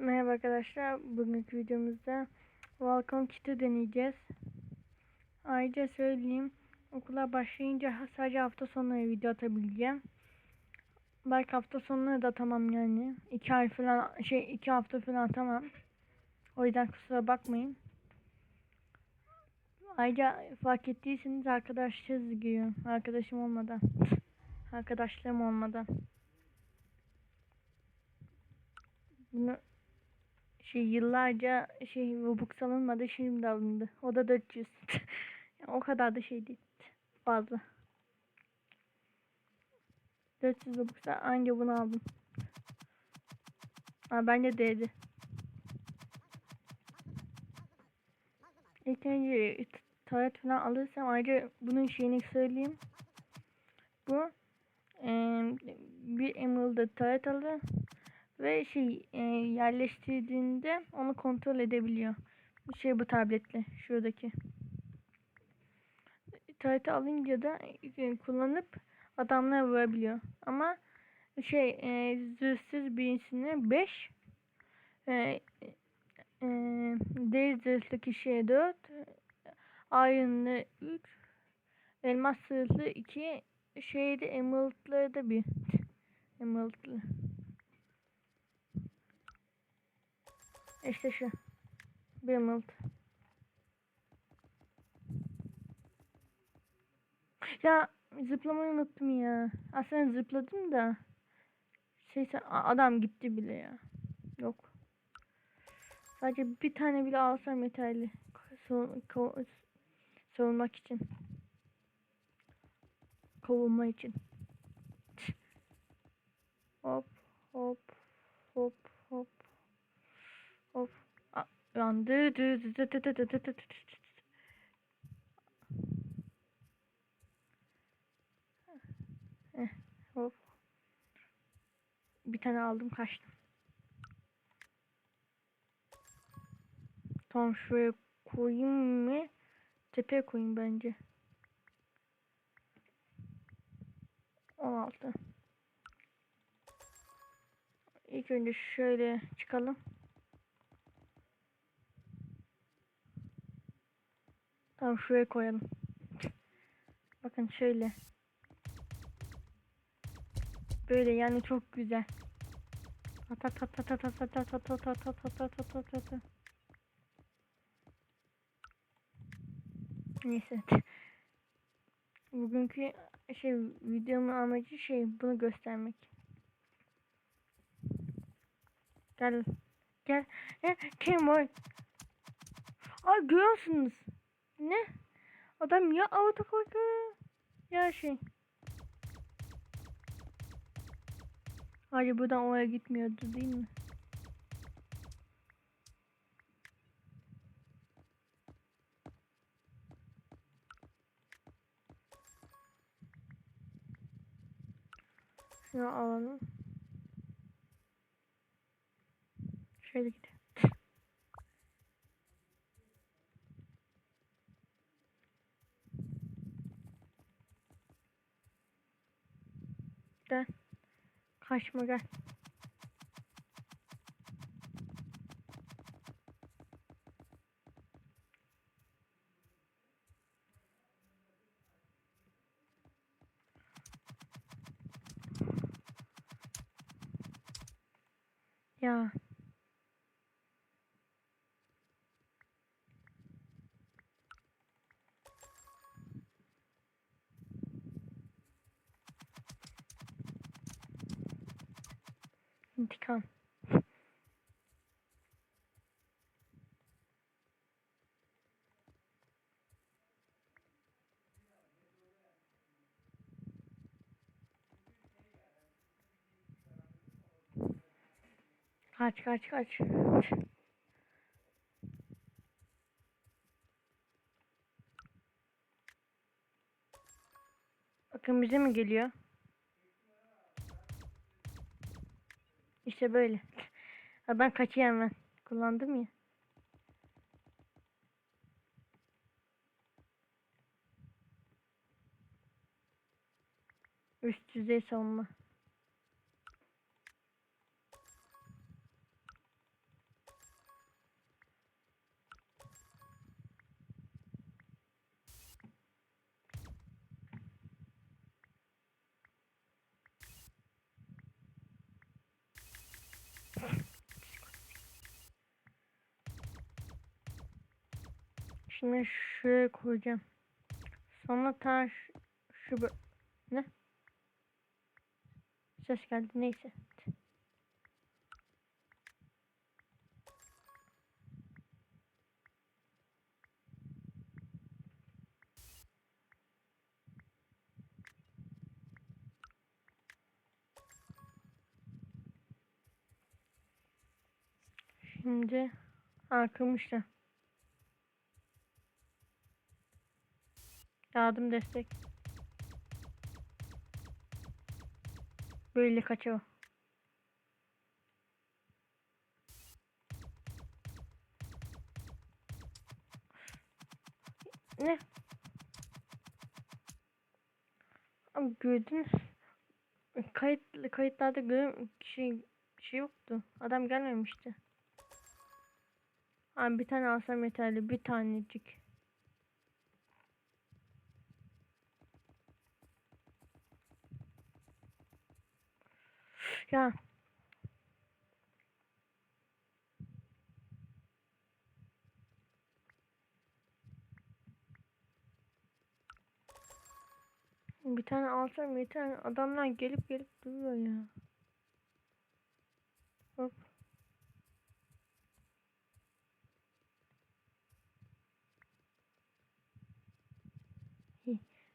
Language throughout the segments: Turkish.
Merhaba arkadaşlar. Bugünkü videomuzda Welcome Kit'i deneyeceğiz. Ayrıca söyleyeyim. Okula başlayınca sadece hafta sonları video atabileceğim. Belki hafta sonları da tamam yani. iki ay falan şey iki hafta falan tamam. O yüzden kusura bakmayın. Ayrıca fark ettiyseniz arkadaşsız giriyor. Arkadaşım olmadan. Arkadaşlarım olmadan. Bunu şey yıllarca şey Robux alınmadı şimdi alındı. O da 400. Yani o kadar da şey değil. Fazla. 400 Robux'a anca bunu aldım. Ha bence değdi. İlk önce taret falan alırsam ayrıca bunun şeyini söyleyeyim. Bu eee bir Emerald'da taret alır ve şey e, yerleştirdiğinde onu kontrol edebiliyor. Şey bu tabletle şuradaki. Tarihte alınca da e, kullanıp adamlara vurabiliyor. Ama şey e, zırhsız birisine 5 e, e, deri zırhlı kişiye 4 Iron'lı 3 Elmas zırhlı 2 şeyde Emerald'ları da bir Emerald'lı İşte şu. Bir mult. Ya zıplamayı unuttum ya. Aslında zıpladım da. Şey adam gitti bile ya. Yok. Sadece bir tane bile alsam yeterli. Savun, savunmak için. Kovulma için. Hop hop hop. Of. Yandı. Eh, hop. Bir tane aldım kaçtım. Tam şuraya koyayım mı? Tepeye koyayım bence. 16. İlk önce şöyle çıkalım. Tamam şuraya koyalım. Bakın şöyle. Böyle yani çok güzel. Ata ta ta ta ta ta ta ta ta ta ta ta ta ta ta ta Neyse. Bugünkü şey videomun amacı şey bunu göstermek. Gel. Gel. Kim var? Ay görüyorsunuz. Ne? Adam ya auto koydu ya şey. Hayır buradan oraya gitmiyordu değil mi? Şunu alalım. Şöyle gidelim. Gel. Kaçma gel. İntikam. Kaç kaç kaç. Bakın bize mi geliyor? İşte böyle. Ben kaçayım ben. Kullandım ya. Üst düzey savunma. Şimdi şuraya koyacağım. Sonra taş şu bö- ne? Ses geldi neyse. Şimdi arkamışlar. Yardım destek. Böyle kaçıyor. Ne? Abi gördünüz. Kayıt kayıtlarda gör şey şey yoktu. Adam gelmemişti. Abi bir tane alsam yeterli. Bir tanecik. Ya. Bir tane alsam bir tane adamlar gelip gelip duruyor ya. Hop.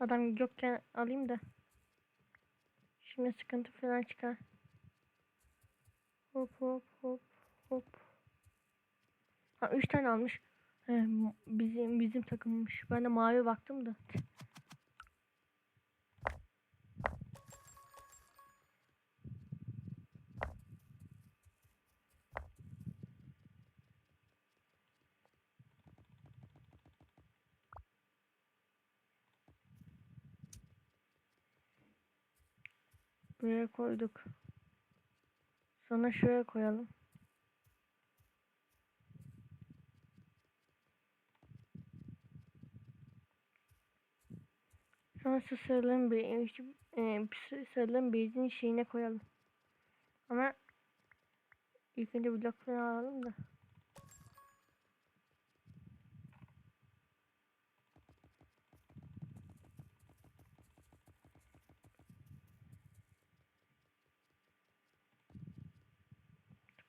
Adam yokken alayım da. Şimdi sıkıntı falan çıkar. Hop hop hop hop. Ha üç tane almış. He, bizim bizim takımmış. Ben de mavi baktım da. Buraya koyduk. Sonra şuraya koyalım. Sonra şu sarılığın bir, e, şu sarılığın bezin şeyine koyalım. Ama ilk önce blok falan alalım da.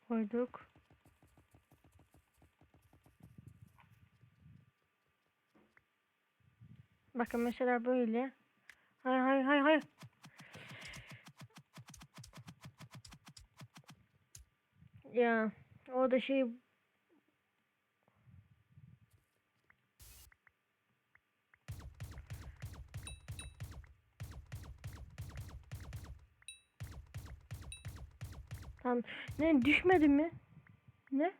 Koyduk. Bakın mesela böyle. Hay hay hay hay. Ya o da şey Tamam. Ne düşmedi mi? Ne?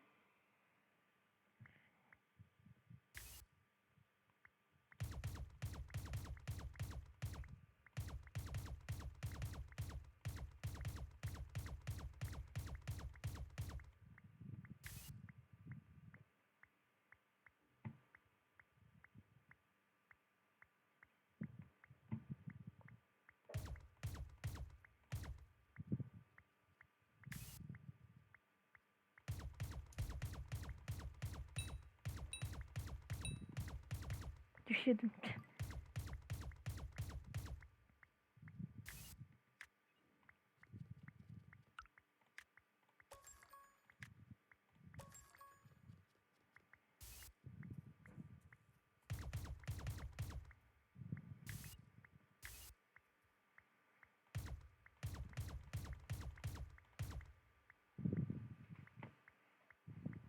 Düşürdüm.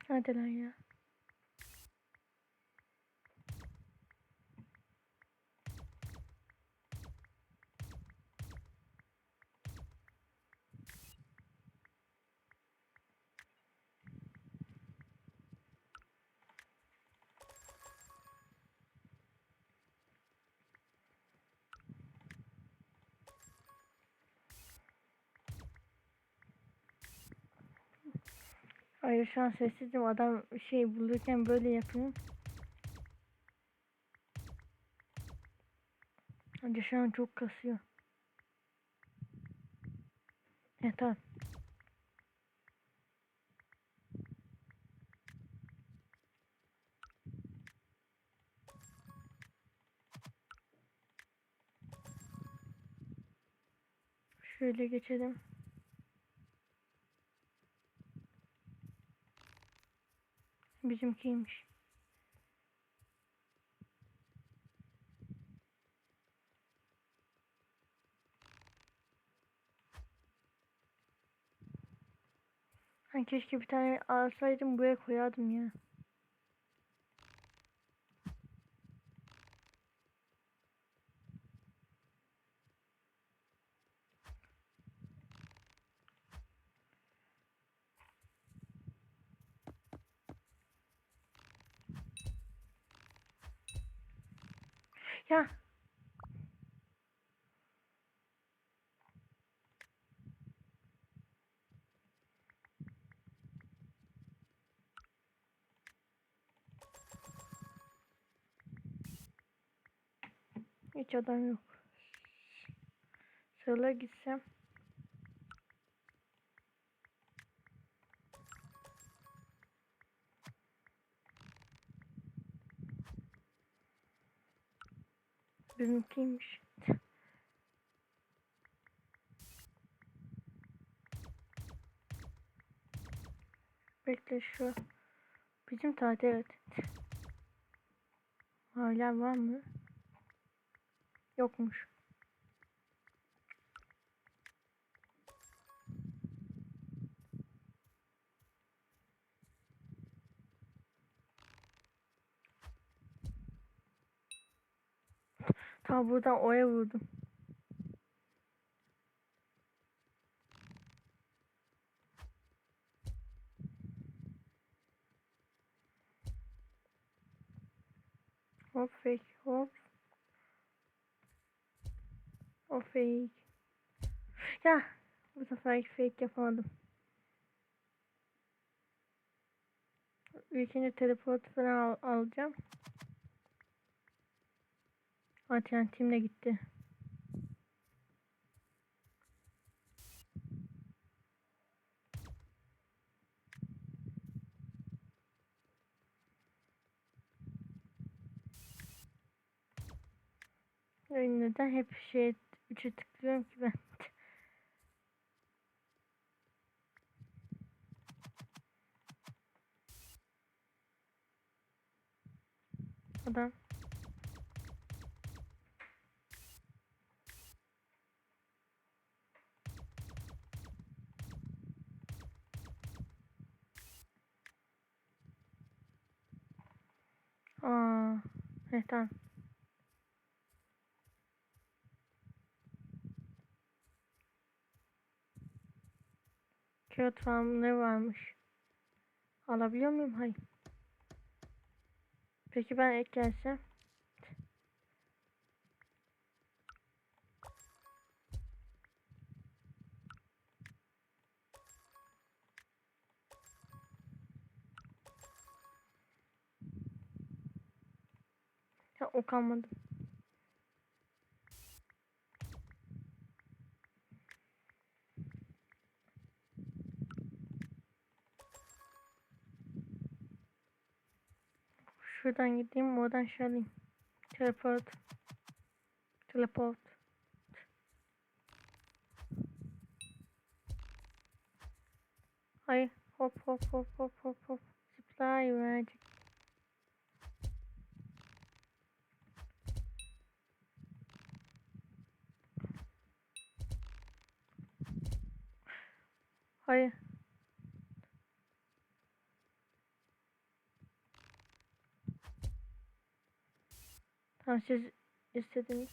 Hadi lan ya. Hayır şu an sessizim. Adam şey bulurken böyle yapayım. Hadi şu an çok kasıyor. Evet tamam. Şöyle geçelim. Bizimkiymiş. Ben keşke bir tane alsaydım buraya koyardım ya. Ya. Hiç adam yok. Sıra gitsem. Bizimkiymiş. Bekle şu. Bizim tatil evet. Hala var mı? Yokmuş. Tam buradan oya vurdum. Hop fake hop. O fake. Ya bu sefer fake yapamadım. İlkinci teleport falan al alacağım. Alternatifim de gitti. Yani neden hep şey üçe tıklıyorum ki ben? Adam. Aa, evet tamam. Kağıt falan ne varmış? Alabiliyor muyum? Hayır. Peki ben ek gelsem? Ya o kalmadı. Şuradan gideyim oradan şey. Teleport. Teleport. Hayır. Hop hop hop hop hop hop. Zıplayı verecek. Hayır. Tamam siz istediniz.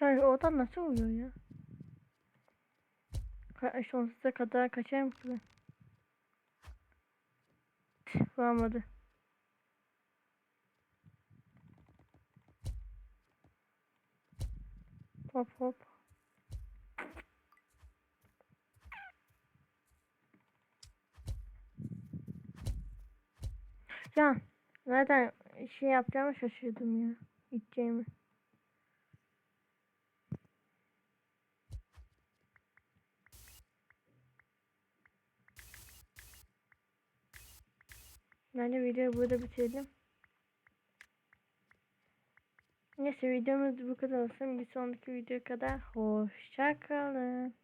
Yani oradan nasıl oluyor ya? Ka sonsuza kadar kaçarım ki ben. Tüh, Vuramadı. Hop hop. Ya zaten şey yapacağımı şaşırdım ya. Gideceğimi. Videoyu burada bitirelim. Neyse videomuz bu kadar olsun. Bir sonraki video kadar hoşça kalın.